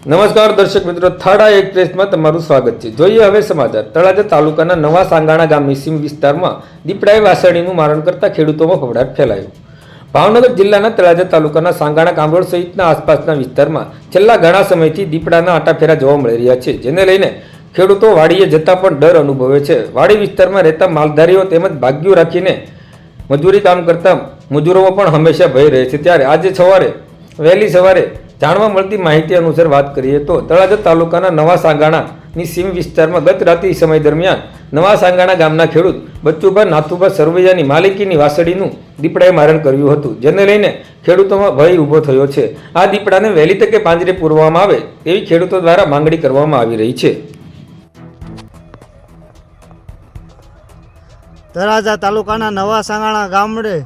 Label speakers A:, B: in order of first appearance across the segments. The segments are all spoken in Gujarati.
A: નમસ્કાર દર્શક મિત્રો, થાડા એક્સપ્રેસમાં તમારું સ્વાગત છે. જોઈએ હવે સમાચાર. તળાજા તાલુકાના નવા સાંગાણા ગામની સીમ વિસ્તારમાં દીપડાએ વાસળીનું મારણ કરતા ખેડૂતોમાં ફફડાટ ફેલાયો. ભાવનગર જિલ્લાના તળાજા તાલુકાના સાંગાણા કાંભોળ સહિતના આસપાસના વિસ્તારમાં છેલ્લા ઘણા સમયથી દીપડાના આટાફેરા જોવા મળી રહ્યા છે, જેને લઈને ખેડૂતો વાડીએ જતા પણ ડર અનુભવે છે. વાડી વિસ્તારમાં રહેતા માલધારીઓ તેમજ ભાગ્યું રાખીને મજૂરી કામ કરતા મજૂરોમાં પણ હંમેશા ભય રહે છે. ત્યારે આજે સવારે, વહેલી સવારે જાણવા મળતી માહિતી અનુસાર વાત કરીએ તો તળાજા તાલુકાના નવા સાંગાણાની સીમ વિસ્તારમાં ગત રાત્રિ સમય દરમિયાન નવા સાંગાણા ગામના ખેડૂત બચ્ચુભા નાથુભા સરવૈયાની માલિકીની વાસળીનું દીપડાએ મારણ કર્યું હતું, જેને લઈને ખેડૂતોમાં ભય ઊભો થયો છે. આ દીપડાને વહેલી તકે પાંજરે પૂરવામાં આવે તેવી ખેડૂતો દ્વારા માંગણી કરવામાં આવી રહી છે.
B: તળાજા તાલુકાના નવા સાંગાણા ગામડે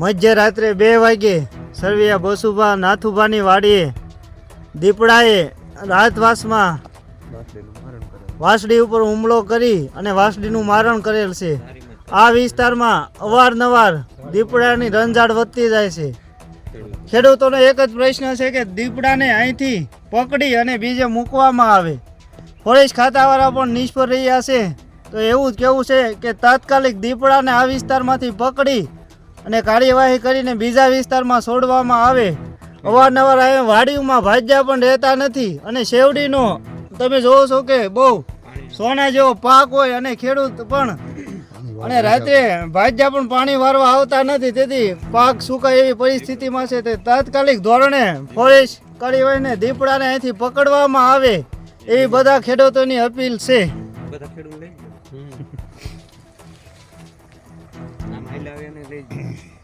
B: મધ્યરાત્રે બે વાગે સરવૈયા બસુભા નાથુભાની વાડીએ દીપડાએ રાતવાસમાં વાસડી ઉપર હુમલો કરી અને વાસડીનું મારણ કરેલ છે. આ વિસ્તારમાં અવારનવાર દીપડાની રંજાડ વધતી જાય છે. ખેડૂતોનો એક જ પ્રશ્ન છે કે દીપડાને અહીંથી પકડી અને બીજે મૂકવામાં આવે. ફોરેસ્ટ ખાતાવાળા પણ નિષ્ફળ રહ્યા છે. તો એવું જ કેવું છે કે તાત્કાલિક દીપડાને આ વિસ્તારમાંથી પકડી અને કાર્યવાહી કરીને બીજા વિસ્તારમાં છોડવામાં આવે. અવારનવાર અહીં વાડીઓમાં ભાજ્યા પણ રહેતા નથી. અને શેવડીનો તમે જોવો છો કે બહુ સોના જેવો પાક હોય અને ખેડૂત પણ અને રાત્રે ભાજ્યા પણ પાણી વારવા આવતા નથી. તેથી પાક સુકાય એવી પરિસ્થિતિમાં છે. તે તાત્કાલિક ધોરણે ફોરેસ્ટ કાર્યવાહીને દીપડાને અહીંથી પકડવામાં આવે. એવી બધા ખેડૂતોની અપીલ છે.
C: બધા ખેડૂત લઈ ગયો આમ હાલ્યા આવે ને લઈ ગયો